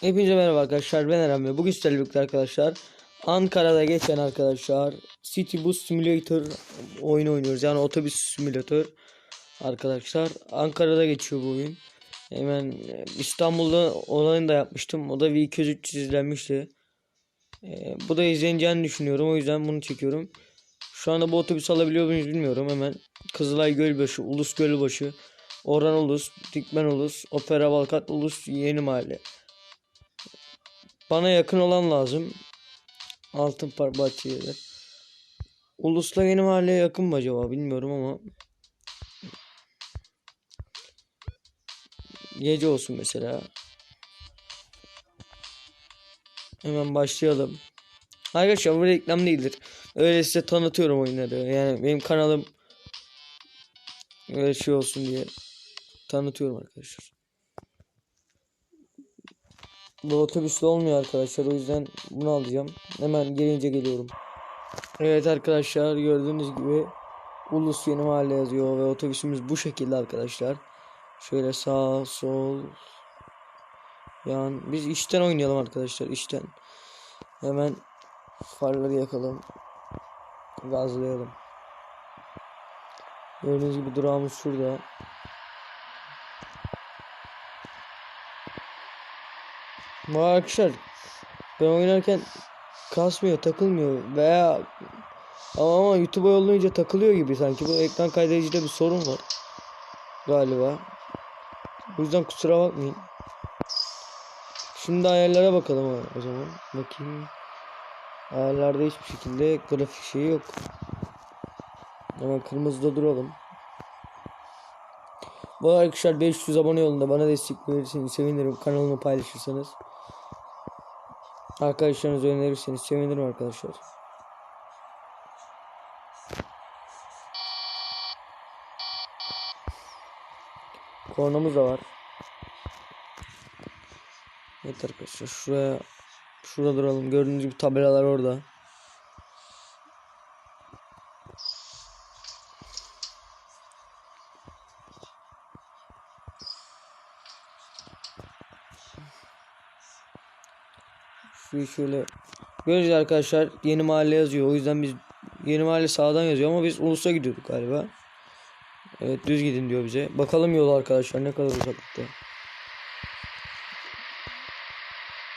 Hepinize merhaba arkadaşlar ben Eren ve bugün sizlerle birlikte arkadaşlar Ankara'da geçen arkadaşlar City Bus Simulator oyunu oynuyoruz. Yani otobüs simülatör arkadaşlar. Ankara'da geçiyor bu oyun. Hemen e, İstanbul'da olayını da yapmıştım. O da V200 izlenmişti. E, bu da izleneceğini düşünüyorum. O yüzden bunu çekiyorum. Şu anda bu otobüs alabiliyor muyuz bilmiyorum. Hemen Kızılay Gölbaşı Ulus Gölbaşı Orhan Ulus Dikmen Ulus Opera Balkat Ulus Yeni Mahalle bana yakın olan lazım. Altın Park Bahçeliler. Ulus'la yeni mahalleye yakın mı acaba bilmiyorum ama. Gece olsun mesela. Hemen başlayalım. Arkadaşlar bu reklam değildir. Öyle size tanıtıyorum oyunları. Yani benim kanalım öyle şey olsun diye tanıtıyorum arkadaşlar. Bu otobüsle olmuyor arkadaşlar. O yüzden bunu alacağım. Hemen gelince geliyorum. Evet arkadaşlar gördüğünüz gibi Ulus yeni mahalle yazıyor ve otobüsümüz bu şekilde arkadaşlar. Şöyle sağ sol yan biz işten oynayalım arkadaşlar işten. Hemen farları yakalım. Gazlayalım. Gördüğünüz gibi durağımız şurada. Bu arkadaşlar ben oynarken kasmıyor takılmıyor veya ama, ama YouTube'a yollayınca takılıyor gibi sanki. Bu ekran kaydedicide bir sorun var galiba. O yüzden kusura bakmayın. Şimdi ayarlara bakalım o zaman. Bakayım. Ayarlarda hiçbir şekilde grafik şeyi yok. Hemen kırmızıda duralım. Bu arkadaşlar 500 abone yolunda bana destek verirseniz sevinirim. Kanalımı paylaşırsanız Arkadaşlarınıza önerirseniz sevinirim arkadaşlar. Kornamız da var. Evet arkadaşlar şuraya şurada duralım. Gördüğünüz gibi tabelalar orada. Şurayı şöyle göreceğiz arkadaşlar. Yeni mahalle yazıyor. O yüzden biz yeni mahalle sağdan yazıyor ama biz Ulus'a gidiyorduk galiba. Evet düz gidin diyor bize. Bakalım yol arkadaşlar ne kadar uzaklıkta.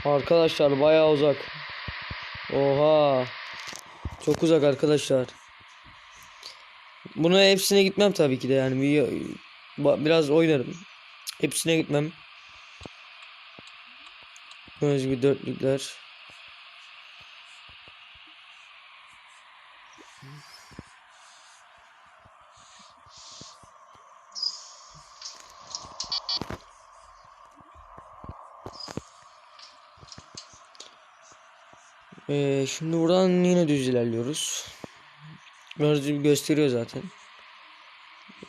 Arkadaşlar bayağı uzak. Oha. Çok uzak arkadaşlar. Buna hepsine gitmem tabii ki de yani bir, biraz oynarım. Hepsine gitmem. Özgü dörtlükler. Ee, şimdi buradan yine düz ilerliyoruz. Gördüğünüz gibi gösteriyor zaten.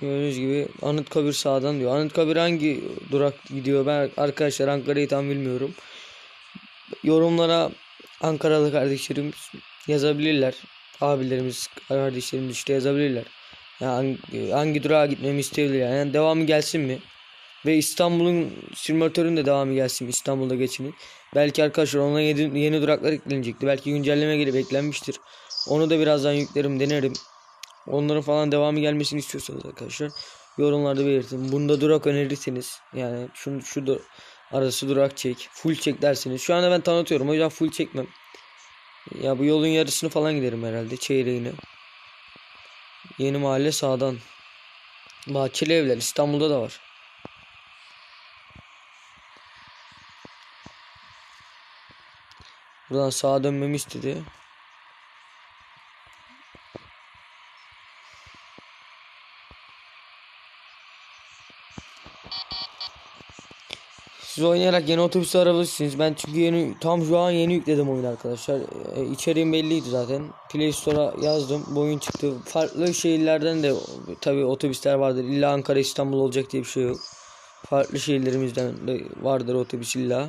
Gördüğünüz gibi Anıtkabir sağdan diyor. Anıtkabir hangi durak gidiyor? Ben arkadaşlar Ankara'yı tam bilmiyorum. Yorumlara Ankaralı kardeşlerimiz yazabilirler. Abilerimiz, kardeşlerimiz işte yazabilirler. Yani hangi, durağa gitmemi isteyebilirler. Yani devamı gelsin mi? Ve İstanbul'un simülatörün de devamı gelsin? İstanbul'da geçinin. Belki arkadaşlar ona yeni, yeni duraklar eklenecekti. Belki güncelleme gelip eklenmiştir. Onu da birazdan yüklerim denerim. Onların falan devamı gelmesini istiyorsanız arkadaşlar yorumlarda belirtin. Bunda durak önerirseniz yani şunu şu arası durak çek, full çek derseniz. Şu anda ben tanıtıyorum o yüzden full çekmem. Ya bu yolun yarısını falan giderim herhalde çeyreğini. Yeni mahalle sağdan. Bahçeli evler İstanbul'da da var. Buradan sağa dönmemi istedi. Siz oynayarak yeni otobüs arabilirsiniz. Ben çünkü yeni tam şu an yeni yükledim oyunu arkadaşlar. E, içeriğim belliydi zaten. Play Store'a yazdım. Bu oyun çıktı. Farklı şehirlerden de tabi otobüsler vardır. İlla Ankara İstanbul olacak diye bir şey yok. Farklı şehirlerimizden de vardır otobüs illa.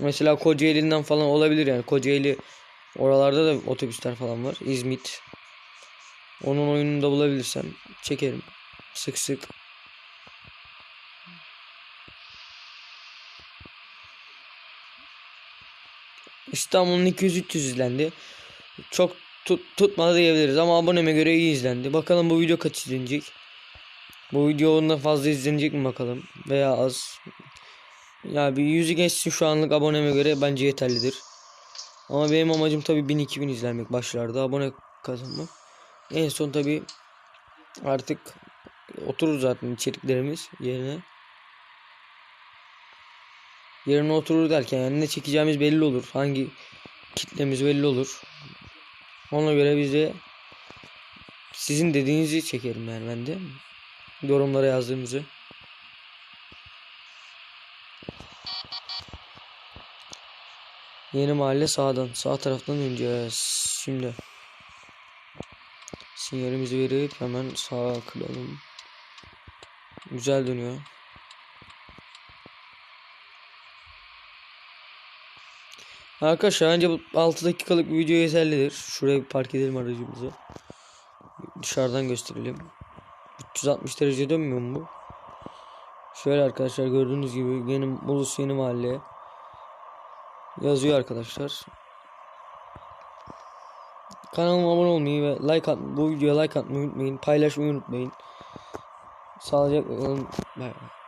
Mesela Kocaeli'nden falan olabilir yani. Kocaeli oralarda da otobüsler falan var. İzmit. Onun oyununu da bulabilirsem çekerim. Sık sık İstanbul'un 200-300 izlendi. Çok tut, tutmadı diyebiliriz ama aboneme göre iyi izlendi. Bakalım bu video kaç izlenecek. Bu video ondan fazla izlenecek mi bakalım veya az. Ya bir yüzü geçsin şu anlık aboneme göre bence yeterlidir. Ama benim amacım tabi 1000-2000 izlenmek başlarda abone kazanmak. En son tabi artık oturur zaten içeriklerimiz yerine. Yerine oturur derken yani ne çekeceğimiz belli olur. Hangi kitlemiz belli olur. Ona göre biz de sizin dediğinizi çekerim yani ben de. Yorumlara yazdığımızı. Yeni mahalle sağdan. Sağ taraftan ineceğiz. Şimdi. Sinyalimizi verip hemen sağa kıralım. Güzel dönüyor. Arkadaşlar bence bu 6 dakikalık bir video yeterlidir. Şuraya park edelim aracımızı. Dışarıdan gösterelim. 360 derece dönmüyor mu bu? Şöyle arkadaşlar gördüğünüz gibi yeni Ulus yeni mahalle yazıyor arkadaşlar. Kanalıma abone olmayı ve like at bu videoya like atmayı unutmayın. Paylaşmayı unutmayın. Sağlıcakla kalın. Bay bay.